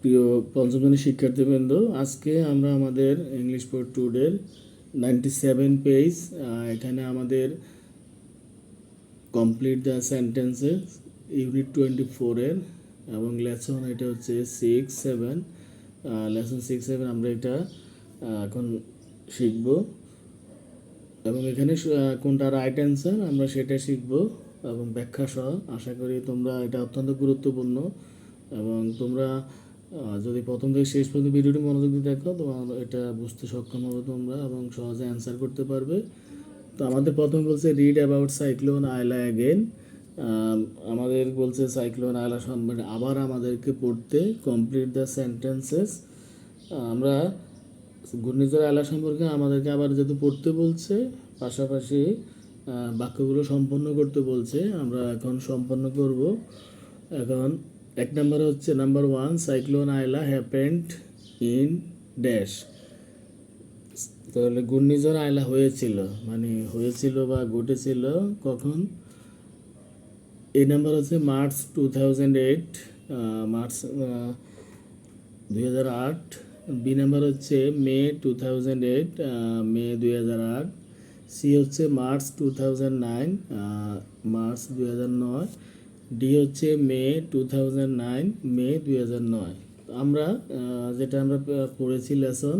প্রিয় পঞ্চম শ্রেণির শিক্ষার্থীবৃন্দ, আজকে আমরা আমাদের ইংলিশ ফর টুডের নাইনটি সেভেন পেজ এখানে আমাদের complete the sentences unit twenty ফোরের এবং লেসন এটা হচ্ছে six seven lesson six seven আমরা এটা এখন শিখব। এবং এখানে কোনটা রাইট অ্যান্সার আমরা সেটা শিখব, এবং ব্যাখ্যা সহ। আশা করি তোমরা এটা অত্যন্ত গুরুত্বপূর্ণ, এবং তোমরা যদি প্রথম থেকে শেষ পর্যন্ত ভিডিওটি মনোযোগ দিয়ে দেখো তোমার এটা বুঝতে সক্ষম হবে তোমরা এবং সহজে অ্যান্সার করতে পারবে। তো আমাদের প্রথম বলছে read about cyclone Aila again আমাদের বলছে সাইক্লোন আয়লা সম্বন্ধে আবার আমাদেরকে পড়তে কমপ্লিট দ্য সেন্টেন্সেস আমরা ঘূর্ণিঝড় আয়লা সম্পর্কে আমাদেরকে আবার যেহেতু পড়তে বলছে, পাশাপাশি বাক্যগুলো সম্পন্ন করতে বলছে, আমরা এখন সম্পন্ন করব। এখন এক নম্বরে হচ্ছে number one cyclone Aila happened in dash তাহলে ঘূর্ণিঝড় আয়লা হয়েছিল মানে হয়েছিল বা ঘটেছিল কখন? এই নাম্বার হচ্ছে March two thousand eight March দুই হাজার আট বি নাম্বার হচ্ছে May two thousand eight May দুই হাজার আট সি হচ্ছে March two thousand nine March দুই হাজার নয় ডি হচ্ছে May two thousand nine May দুই হাজার নয় আমরা যেটা আমরা পড়েছি লেসন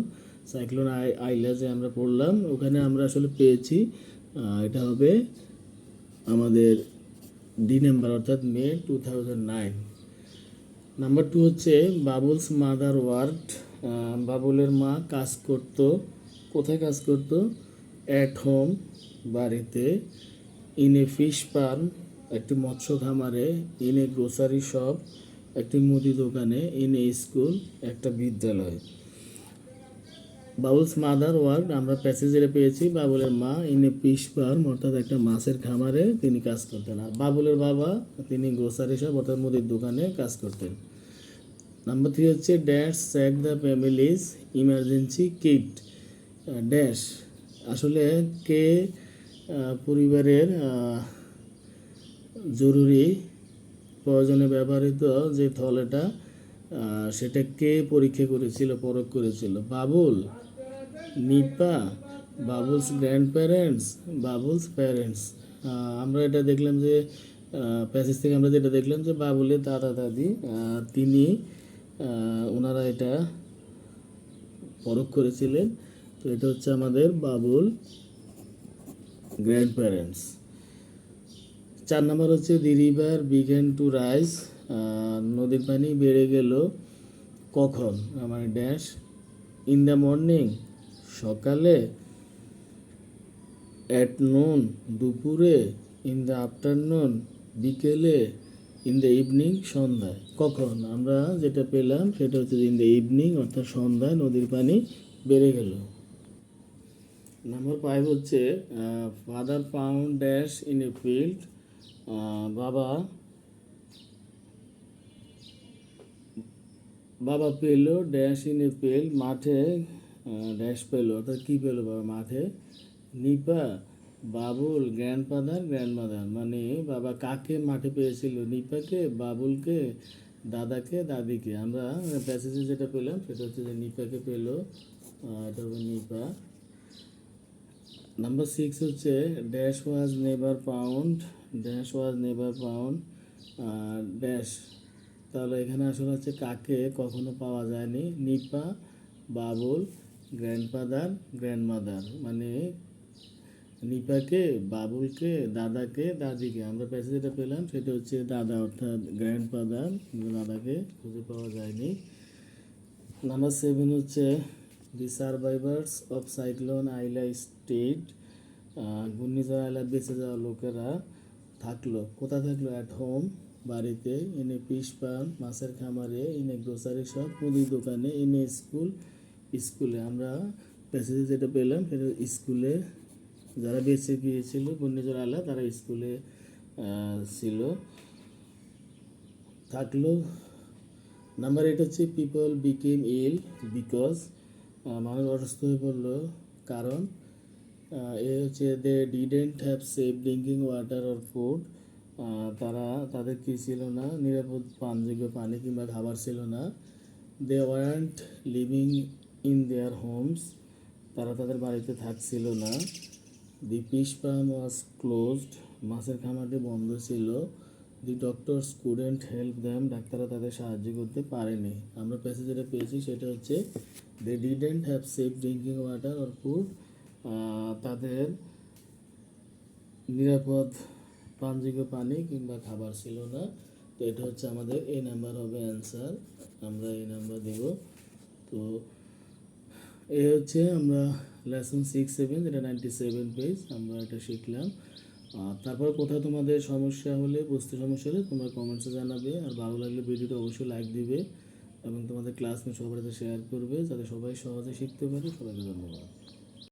সাইক্লোন আই আইলা যে আমরা পড়লাম, ওখানে আমরা আসলে পেয়েছি এটা হবে আমাদের ডি নাম্বার অর্থাৎ May two thousand nine number two হচ্ছে বাবুলস মাদার ওয়ার্ড বাবুলের মা কাজ করত, কোথায় কাজ করত? অ্যাট হোম বাড়িতে ইন এ ফিশ ফার্ম একটি মৎস্য খামারে ইন এ গ্রোসারি শপ একটি মুদি দোকানে ইন এ স্কুল একটা বিদ্যালয়। বাবুলস মাদার ওয়ার্ক আমরা প্যাসেজেরে পেয়েছি, বাবুলের মা ইন এ পিস ফার্ম অর্থাৎ একটা মাছের খামারে তিনি কাজ করতেন। আর বাবুলের বাবা, তিনি গ্রোসারি শপ অর্থাৎ মুদির দোকানে কাজ করতেন। নাম্বার থ্রি হচ্ছে dash sack the families emergency kit dash আসলে কে পরিবারের জরুরি প্রয়োজনে ব্যবহৃত যে থলেটা সেটা কে পরীক্ষা করেছিল, পরখ করেছিল? Babul, Nipa, Babul's grandparents Babul's parents আমরা এটা দেখলাম যে প্যাসেজ থেকে আমরা যেটা দেখলাম যে বাবুলের দাদা দাদি তিনি ওনারা এটা পরখ করেছিলেন। তো এটা হচ্ছে আমাদের বাবুল গ্র্যান্ড প্যারেন্টস চার নম্বর হচ্ছে the river began to rise নদীর পানি বেড়ে গেল কখন? মানে ড্যাশ, ইন দ্য মর্নিং, সকালে অ্যাট নুন দুপুরে, ইন দ্য আফটারনুন, বিকেলে, ইন দ্য ইভিনিং, সন্ধ্যায়। কখন? আমরা যেটা পেলাম সেটা হচ্ছে ইন দ্য ইভিনিং, অর্থাৎ সন্ধ্যায় নদীর পানি বেড়ে গেল। নাম্বার ফাইভ হচ্ছে father found dash in a field বাবা। বাবা পেল ড্যাশ ইন এ পেল, মাঠে ড্যাশ পেল, অর্থাৎ কী পেল বাবা মাঠে? Nipa, Babul grandfather grandmother মানে বাবা কাকে মাঠে পেয়েছিল? নিপাকে, বাবুলকে, দাদাকে, দাদিকে। আমরা প্যাসেজে যেটা পেলাম, সেটা হচ্ছে যে নিপাকে পেল এটা হবে নিপা। নাম্বার সিক্স হচ্ছে dash was never found dash was never found R dash তাহলে এখানে আসলে হচ্ছে কাকে কখনো পাওয়া যায়নি? নিপা, বাবুল গ্র্যান্ডফাদার গ্র্যান্ডমাদার মানে নিপাকে, বাবুলকে, দাদাকে, দাদিকে। আমরা প্যাসে যেটা পেলাম সেটা হচ্ছে দাদা, অর্থাৎ গ্র্যান্ডফাদার দাদাকে খুঁজে পাওয়া যায়নি। নাম্বার সেভেন হচ্ছে the survivors of cyclone Aila state ঘূর্ণিঝড় আইলা বেঁচে যাওয়া লোকেরা। থাকল। কোথায় থাকল? অ্যাট হোম বাড়িতে, এনে পিস ফার্ম মাছের খামারে, এনে গ্রোসারি শপ মুদির দোকানে, এনে স্কুল স্কুলে আমরা প্যাসেজে যেটা পেলাম, সেটা স্কুলে যারা বেঁচে গিয়েছিল ঘূর্ণিঝড় আলা তারা স্কুলে ছিল। থাকল নাম্বার এইট হচ্ছে পিপল বিকেম ইল বিকজ মানুষ অসুস্থ হয়ে পড়ল। কারণ এ হচ্ছে they didn't have safe drinking water or food তারা, তাদের কি ছিল না? নিরাপদ পানযোগ্য পানি কিংবা খাবার ছিল না। They weren't living in their homes তারা তাদের বাড়িতে থাকছিল না। The fish farm was closed মাছের খামারটি বন্ধ ছিল। The doctors couldn't help them ডাক্তাররা তাদের সাহায্য করতে পারেনি। আমরা প্যাসেজ যেটা পেয়েছি সেটা হচ্ছে they didn't have safe drinking water or food তাদের নিরাপদ পানযোগ্য পানি কিংবা খাবার ছিল না। তো এটা হচ্ছে আমাদের এই নাম্বার হবে অ্যান্সার আমরা এই নাম্বার দেব। তো এ হচ্ছে আমরা লেসন সিক্স সেভেন যেটা নাইনটি সেভেন পেজ আমরা এটা শিখলাম। আর তারপর কোথাও তোমাদের সমস্যা হলে বুঝতে সমস্যা হলে তোমরা কমেন্টসে জানাবে। আর ভালো লাগলে ভিডিওটা অবশ্যই লাইক দিবে এবং তোমাদের ক্লাসমেট সবার সাথে শেয়ার করবে, যাতে সবাই সহজে শিখতে পারে। সবাইকে ধন্যবাদ।